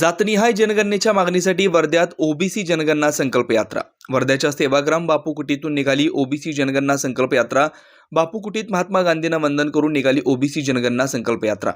जातनिहाय जनगणनेच्या मागणीसाठी वर्ध्यात ओबीसी जनगणना संकल्प यात्रा. वर्ध्याच्या सेवाग्राम बापू कुटीतून निघाली ओबीसी जनगणना संकल्प यात्रा. बापू कुटीत महात्मा गांधींना वंदन करून निघाली ओबीसी जनगणना संकल्प यात्रा.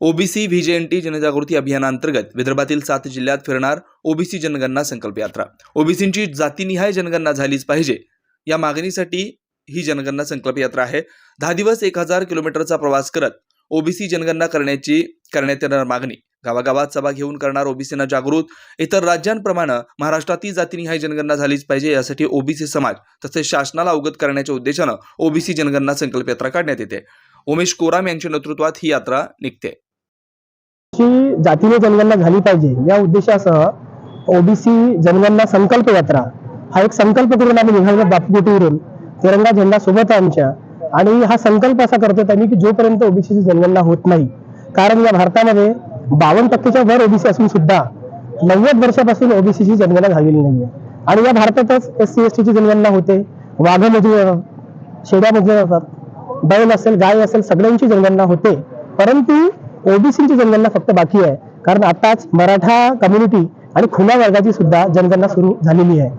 ओबीसी व्हीजेएनटी जनजागृती अभियानांतर्गत विदर्भातील सात जिल्ह्यात फिरणार ओबीसी जनगणना संकल्प यात्रा. ओबीसींची जातीनिहाय जनगणना झालीच पाहिजे. या मागणीसाठी ही जनगणना संकल्प यात्रा आहे. दहा दिवस एक हजार किलोमीटरचा प्रवास करत ओबीसी जनगणना करण्याची करण्यात येणार मागणी. गावागावात सभा घेऊन करणार ओबीसींना जागृत. इतर राज्यांप्रमाणे महाराष्ट्रातही जातीनिहाय जनगणना झालीच पाहिजे यासाठी ओबीसी समाज तसेच शासनाला अवगत करण्याच्या उद्देशानं ओबीसी जनगणना संकल्प यात्रा काढण्यात येते. उमेश कोराम यांच्या नेतृत्वात ही यात्रा निघते. ही जातीने जनगणना झाली पाहिजे या उद्देशासह ओबीसी जनगणना संकल्प यात्रा हा एक संकल्प करून आम्ही निघालो बापगोटीवरून. तिरंगा झेंडा सोबत आमच्या आणि हा संकल्प असा करतो आम्ही की जोपर्यंत ओबीसीची जनगणना होत नाही. कारण या भारतामध्ये बावन्न टक्केच्या वर ओबीसी असून सुद्धा नव्वद वर्षापासून ओबीसीची जनगणना झालेली नाहीये. आणि या भारतातच एस सी एस टीची जनगणना होते. वाघामध्ये शेड्यामध्ये असतात. बैल असेल गाय असेल सगळ्यांची जनगणना होते. परंतु ओबीसीची जनगणना फक्त बाकी आहे. कारण आताच मराठा कम्युनिटी आणि खुल्या वर्गाची सुद्धा जनगणना सुरू झालेली आहे.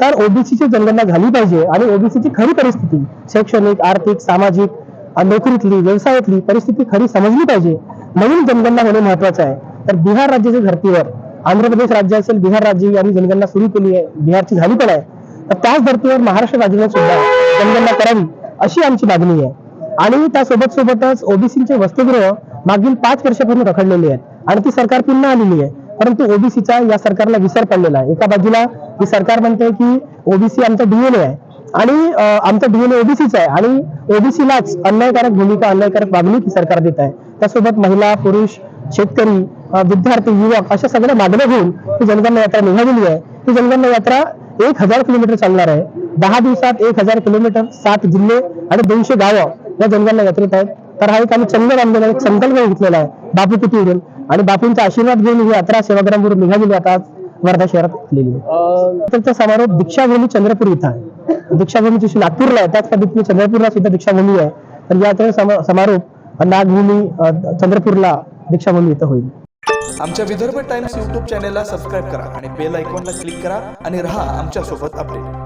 तर ओबीसीची जनगणना झाली पाहिजे आणि ओबीसीची खरी परिस्थिती शैक्षणिक आर्थिक सामाजिक नोकरीतली व्यवसायातली परिस्थिती खरी समजली पाहिजे. म्हणून जनगणना होणे महत्वाचं आहे. तर बिहार राज्याच्या धर्तीवर आंध्र प्रदेश राज्य असेल बिहार राज्य यांनी जनगणना सुरू केली आहे बिहारची झाली पण आहे. तर त्याच धर्तीवर महाराष्ट्र राज्याने सुद्धा जनगणना करावी अशी आमची मागणी आहे. आणि त्यासोबत सोबतच ओबीसीचे वसतिगृह मागील पाच वर्षापासून रखडलेले आहेत. आणि ती सरकार पुन्हा आलेली आहे. परंतु ओबीसीचा या सरकारला विसर पडलेला आहे. एका बाजूला ही सरकार म्हणते की ओबीसी आमचा डीएनए आहे. आणि आमचा डीएनए ओबीसीचा आहे. आणि ओबीसीलाच अन्यायकारक भूमिका अन्यायकारक वागणूक ही सरकार देत आहे. त्यासोबत महिला पुरुष शेतकरी विद्यार्थी युवक अशा सगळ्या मागण्या घेऊन ही जनगणना यात्रा निघालेली आहे. ही जनगणना यात्रा एक हजार किलोमीटर चालणार आहे. दहा दिवसात एक हजार किलोमीटर सात जिल्हे आणि दोनशे गावं या जनगणना यात्रेत आहेत. तर हा एक आम्ही चंद बांधलेला एक संकल्प घेतलेला आहे. बापू कुटीवरून आणि बापूंचा आशीर्वाद घेऊन ही यात्रा सेवाग्रामवरून निघालेली आता वर्धा शहरात आलेली आहे. समारोप दीक्षाभूमी चंद्रपूर इथं आहे. दीक्षाभूमी जशी नागपूरला आहे. त्याच पद्धतीने चंद्रपूरला सुद्धा दीक्षाभूमी आहे. तर यात्रे समारोप नागभूमी चंद्रपूरला दीक्षाभूमी इथं होईल. आमच्या विदर्भ टाइम्स यूट्यूब चॅनेलला सबस्क्राईब करा आणि बेल आयकॉनला क्लिक करा आणि राहा आमच्यासोबत अपडेट.